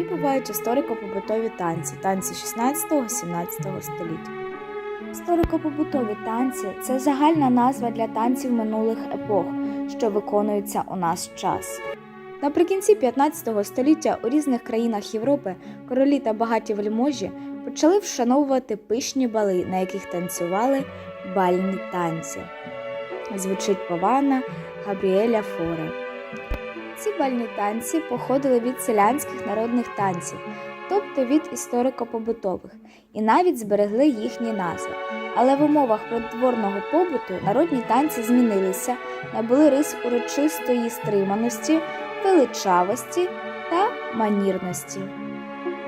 які бувають історико-побутові танці, танці 16-17 століття. Історико-побутові танці це загальна назва для танців минулих епох, що виконуються у наш час. Наприкінці 15 століття у різних країнах Європи королі та багаті вельможі почали вшановувати пишні бали, на яких танцювали бальні танці. Звучить пована Габріеля Форе. Ці бальні танці походили від селянських народних танців, тобто від історико-побутових, і навіть зберегли їхні назви. Але в умовах придворного побуту народні танці змінилися, набули рис урочистої стриманості, величавості та манірності.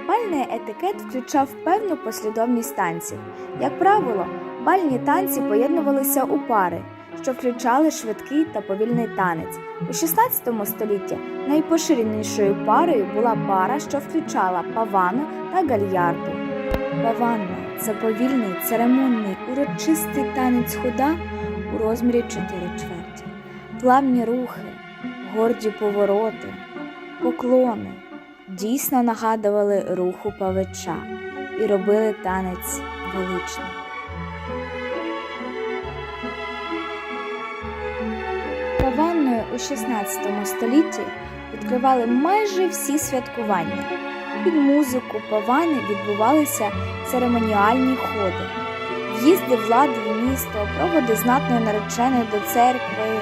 Бальний етикет включав певну послідовність танців. Як правило, бальні танці поєднувалися у пари, що включали швидкий та повільний танець. У 16 столітті найпоширенішою парою була пара, що включала павану та гальярду. Паванна це повільний, церемонний, урочистий танець худа у розмірі 4 чверті. Плавні рухи, горді повороти, поклони дійсно нагадували руху павича і робили танець величним. У 16 столітті відкривали майже всі святкування. Під музику павани відбувалися церемоніальні ходи, в'їзди влади в місто, проводи знатної нареченої до церкви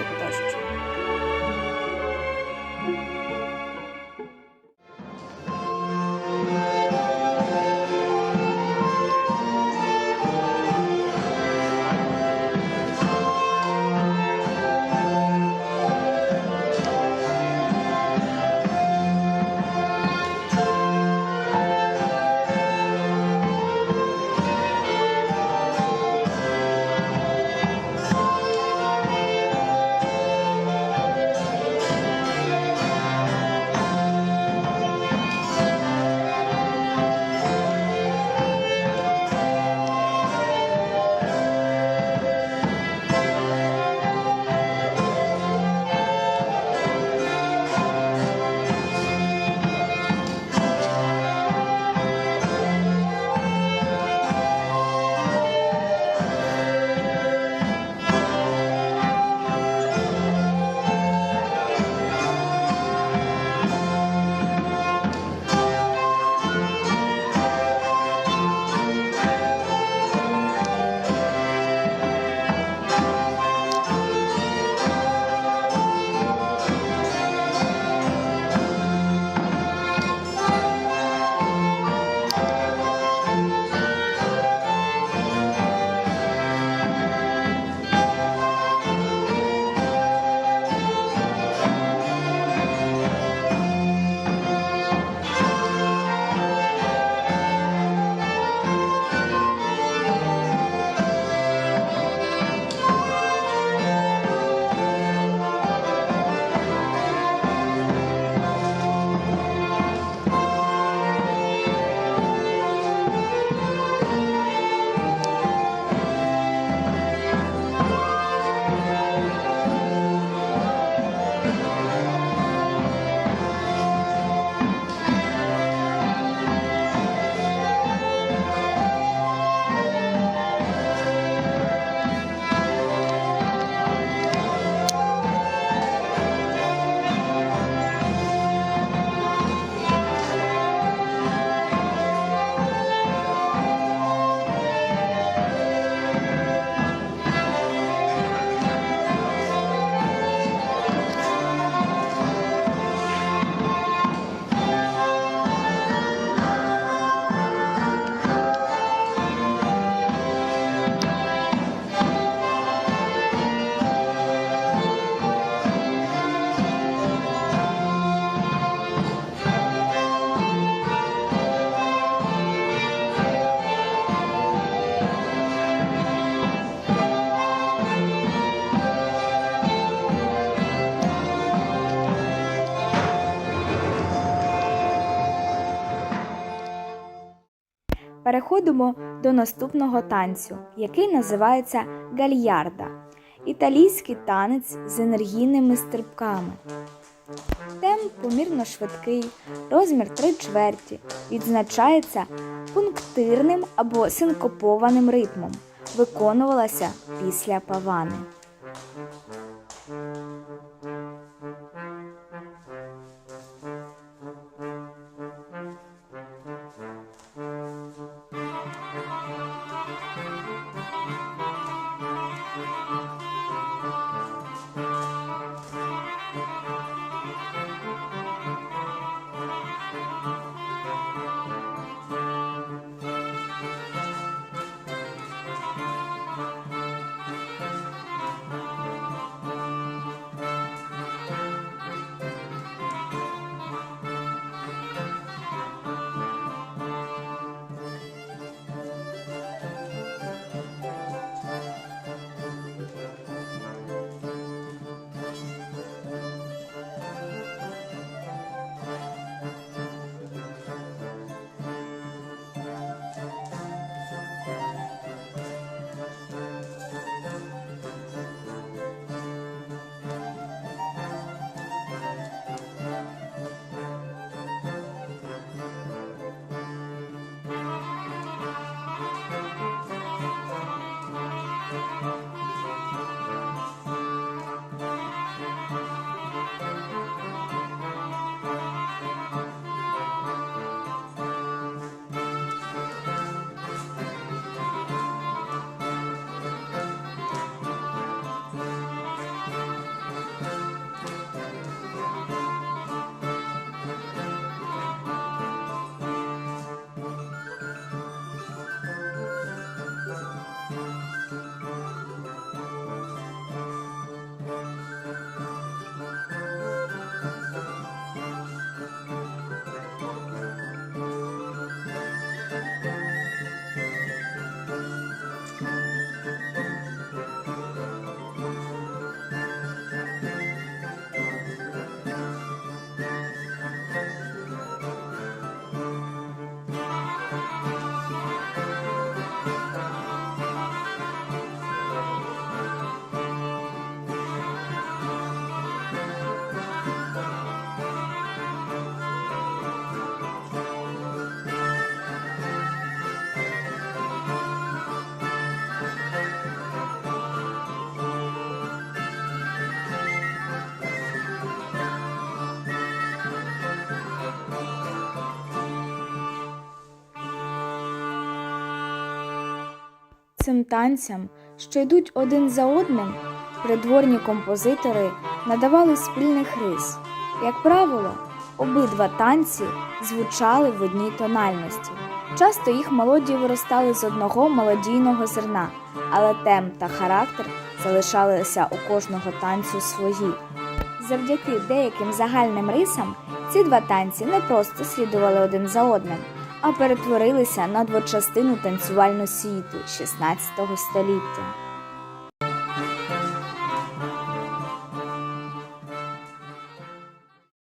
Переходимо до наступного танцю, який називається гальярда італійський танець з енергійними стрибками. Темп помірно швидкий, розмір три чверті, відзначається пунктирним або синкопованим ритмом. Виконувалася після павани. Цим танцям, що йдуть один за одним, придворні композитори надавали спільних рис. Як правило, обидва танці звучали в одній тональності. Часто їх мелодії виростали з одного мелодійного зерна, але темп та характер залишалися у кожного танцю свої. Завдяки деяким загальним рисам ці два танці не просто слідували один за одним, а перетворилися на двочастину танцювальну світу 16 століття.